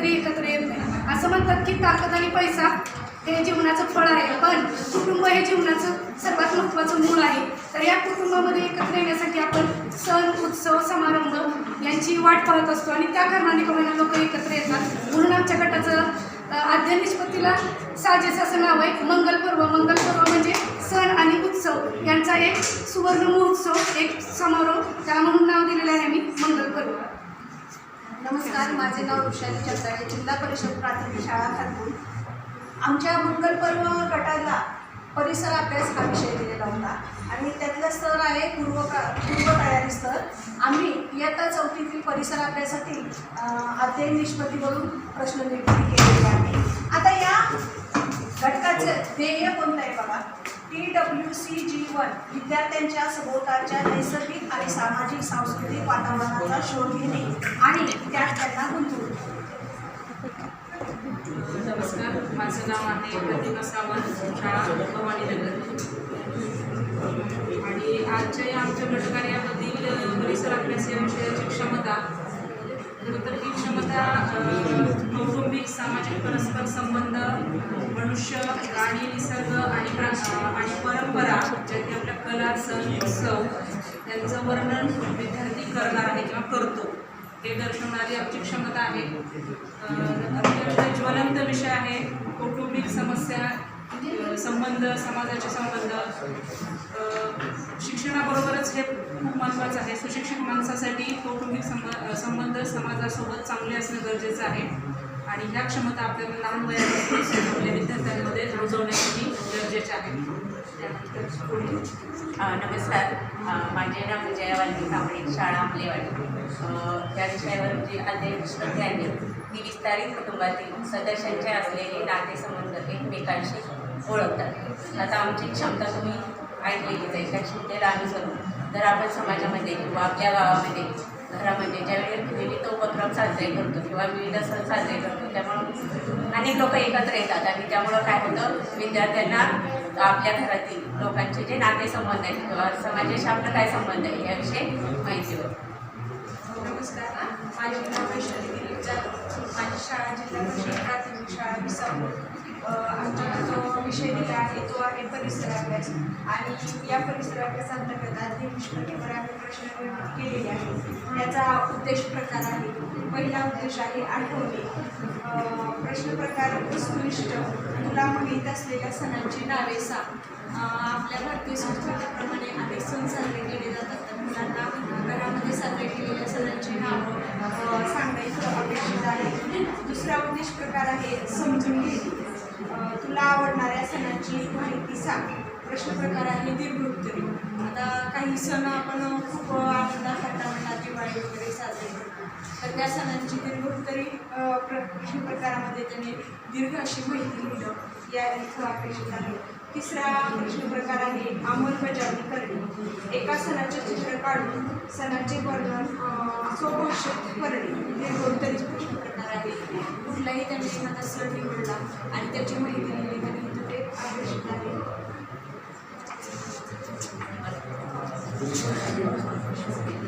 काढायचं एकत्र येत नाही. असं म्हणतात की ताकद आणि पैसा हे जीवनाचं फळ आहे. पण कुटुंब हे जीवनाचं सर्वात महत्त्वाचं मूळ आहे. तर या कुटुंबामध्ये एकत्र येण्यासाठी आपण सण उत्सव समारंभ यांची वाट पाहत असतो आणि त्या कारणाने कमाईना लोक एकत्र येतात. म्हणून आमच्या गटाचं आद्य निष्पत्तीला साजेस असं नाव आहे. मंगल पर्व. मंगल पर्व म्हणजे सण आणि उत्सव. यांचा एक सुवर्ण महोत्सव एक समारोह. त्याला म्हणून नाव दिलेलं आहे आम्ही मंगल पर्व. नमस्कार माझे नाव ऋषाली चंदाळे जिल्हा परिषद प्राथमिक शाळा खातून आमच्या मंगल पर्व गटाला परिसर अभ्यास हा विषय दिलेला होता. आणि त्यातलं स्तर आहे पूर्व का पूर्व तयारी स्तर आम्ही इयत्ता चौथीतील परिसर अभ्यासातील अध्ययन निष्पत्तीवरून प्रश्न निर्मिती केलेली आहे. आता या घटकाचं ध्येय कोणतं आहे बघा? T W C G one विद्यार्थ्यांच्या सभोवतालच्या नैसर्गिक आणि सामाजिक सांस्कृतिक वातावरणाचा शोध घेणे आणि त्यात त्यांना गुंतवणे. नमस्कार माझं नाव आहे प्रतिभा सावंत शाळा भवानीनगर आणि आजच्या या आमच्या गटकार्यामधील अ, परिसर अभ्यास या विषयाची क्षमता खरं तर ही क्षमता कौटुंबिक सामाजिक परस्पर संबंध मनुष्य प्राणी निसर्ग आणि आणि परंपरा ज्या की आपल्या कला सण उत्सव त्यांचं वर्णन विद्यार्थी करणार आहे किंवा करतो हे दर्शवणारी आमची क्षमता आहे. अत्यंत ज्वलंत विषय आहे कौटुंबिक समस्या संबंध समाजाचे संबंध. शिक्षणाबरोबरच हे खूप महत्त्वाचं आहे. सुशिक्षित माणसासाठी कौटुंबिक संबंध समाजासोबत चांगले असणं गरजेचं आहे. आणि ह्या क्षमता आपल्याला लहान वयापासून आपल्या विद्यार्थ्यांमध्ये रुजवण्यासाठी गरजेच्या आहे. नमस्कार. माझे नाव विजया वाल्मी कांबळे शाळा आंबलेवाडी. अ, या विषयावर जी अध्ययन निष्पत्ती ती विस्तारित कुटुंबातील सदस्यांचे असलेले नातेसंबंध एकमेकांशी ओळखतात. आता आमची क्षमता तुम्ही ऐकलेली जाईल त्या क्षमतेला अनुसरून जर आपण समाजामध्ये किंवा आपल्या गावामध्ये घरामध्ये ज्यावेळी विविध उपक्रम साजरे करतो किंवा विविध सण साजरे करतो त्यामुळं अनेक लोक एकत्र येतात आणि त्यामुळं काय होतं विद्यार्थ्यांना आपल्या घरातील लोकांचे जे नातेसंबंध आहेत किंवा समाजाशी आपलं काय संबंध आहे याविषयी माहिती होते नमस्कार माझे नाव वैशाली माझी शाळा जिल्हा परिषद प्राथमिक शाळा विसापूर. आमच्याकडे जो विषय दिला आहे तो आहे परिसर अभ्यास आणि या परिसर अभ्यासांतर्गत अध्ययन निष्पत्तीवर आम्ही प्रश्न निर्मिती केलेले आहे याचा उद्देश प्रकार आहे. पहिला उद्देश आहे आठवणे. प्रश्न प्रकार वस्तुनिष्ठ तुला माहीत असलेल्या सणांची नावे सांग. आपल्या भारतीय संस्कृतीप्रमाणे अनेक सण साजरे केले जातात. तर मुलांना घरामध्ये साजरे केलेल्या सणांची नावं सांगायचं अपेक्षित आहे. दुसरा उद्देश प्रकार आहे समजून घेणे. तुला आवडणाऱ्या सणांची माहिती सांग. प्रश्न प्रकार आहे दीर्घोत्तरी आता काही सण आपण खूप आनंदात म्हणा दिवाळी वगैरे साजरे करतो. तर त्या सणांची दीर्घोत्तरी अ, प्रश्न प्रकारामध्ये त्याने दीर्घ अशी माहिती लिहिलं या इथं अपेक्षित आहे. तिसरा प्रश्न प्रकार आहे अंमलबजावणी करणे. एका सणाचे चित्र काढून सणाचे वर्णन अ, हे करणे दीर्घोत्तरीचे प्रश्न प्रकार आहे. कुठलाही त्यांनी एखादा सण निवडला आणि त्याची माहिती लिहिली तर ते आकर्षित आहे.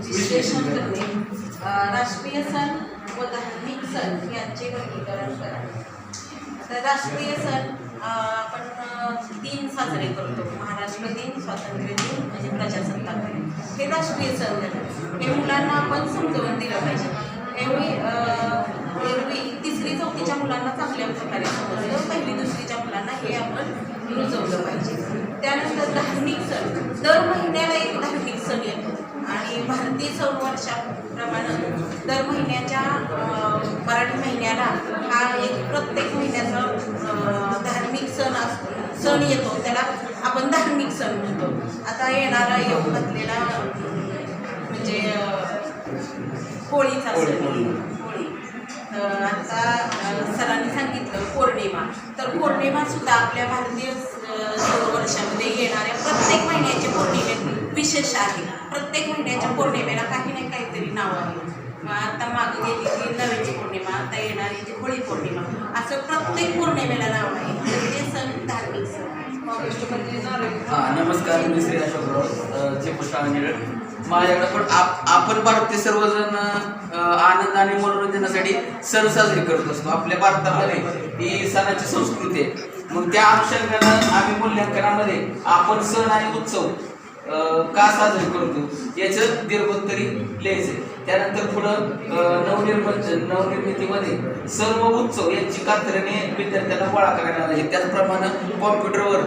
विश्लेषण करणे राष्ट्रीय सण व धार्मिक सण यांचे वर्गीकरण करा. तर राष्ट्रीय सण आपण दिन साजरे करतो. महाराष्ट्र दिन स्वातंत्र्य दिन म्हणजे प्रजासत्ताक दिन. हे राष्ट्रीय सण झाले हे मुलांना आपण समजवून दिलं पाहिजे. एवढी अ, एवढी तिसरी चौथीच्या मुलांना चांगल्या प्रकारे समजलं. पहिली दुसरीच्या मुलांना हे आपण रुजवलं पाहिजे. त्यानंतर धार्मिक सण. दर महिन्याला एक आणि भारतीय सण वर्षाप्रमाणे दर महिन्याच्या मराठी महिन्याला हा एक प्रत्येक महिन्याचा धार्मिक सण असतो सण येतो. त्याला आपण धार्मिक सण म्हणतो. आता येणारा येऊ घातलेला म्हणजे होळीचा सण. होळी आता सरांनी सांगितलं पौर्णिमा. तर पौर्णिमा सुद्धा आपल्या भारतीय सौर वर्षामध्ये येणाऱ्या प्रत्येक महिन्याच्या पौर्णिमेत विशेष आहे. प्रत्येक महिन्याच्या पौर्णिमेला काही ना काहीतरी नाव आहे मग आता मागं गेली ती नव्याची पौर्णिमा आता येणारी ती होळी पौर्णिमा असं प्रत्येक पौर्णिमेला नाव आहे ते म्हणजे सण धार्मिक सण. नमस्कार मी श्री अशोकराव माझ्याकडे पण आपण भारतीय सर्वजण आनंद आणि मनोरंजनासाठी सण साजरे करत असतो. आपल्या भारतामध्ये ही सणाची संस्कृती आहे. मग त्या अनुषंगानं आम्ही मूल्यांकनामध्ये आपण सण आणि उत्सव का साजरे करतो? याचं दीर्घोत्तरी लिहायचं त्यानंतर पुढं अ, नवनिर्मित नवनिर्मितीमध्ये सर्व उत्सव यांची कात्रीने विद्यार्थ्यांना गोळा करायला पाहिजे त्याचप्रमाणे कॉम्प्युटरवर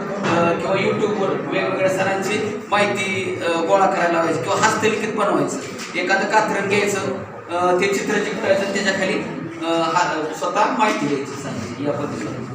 किंवा यूट्यूबवर वेगवेगळ्या सणांची माहिती गोळा करायला पाहिजे किंवा हस्तलिखित बनवायचं. एखादं कात्रण घ्यायचं ते चित्र चिकटायचं त्याच्याखाली हा स्वतः माहिती द्यायची सांगायची या पद्धतीने.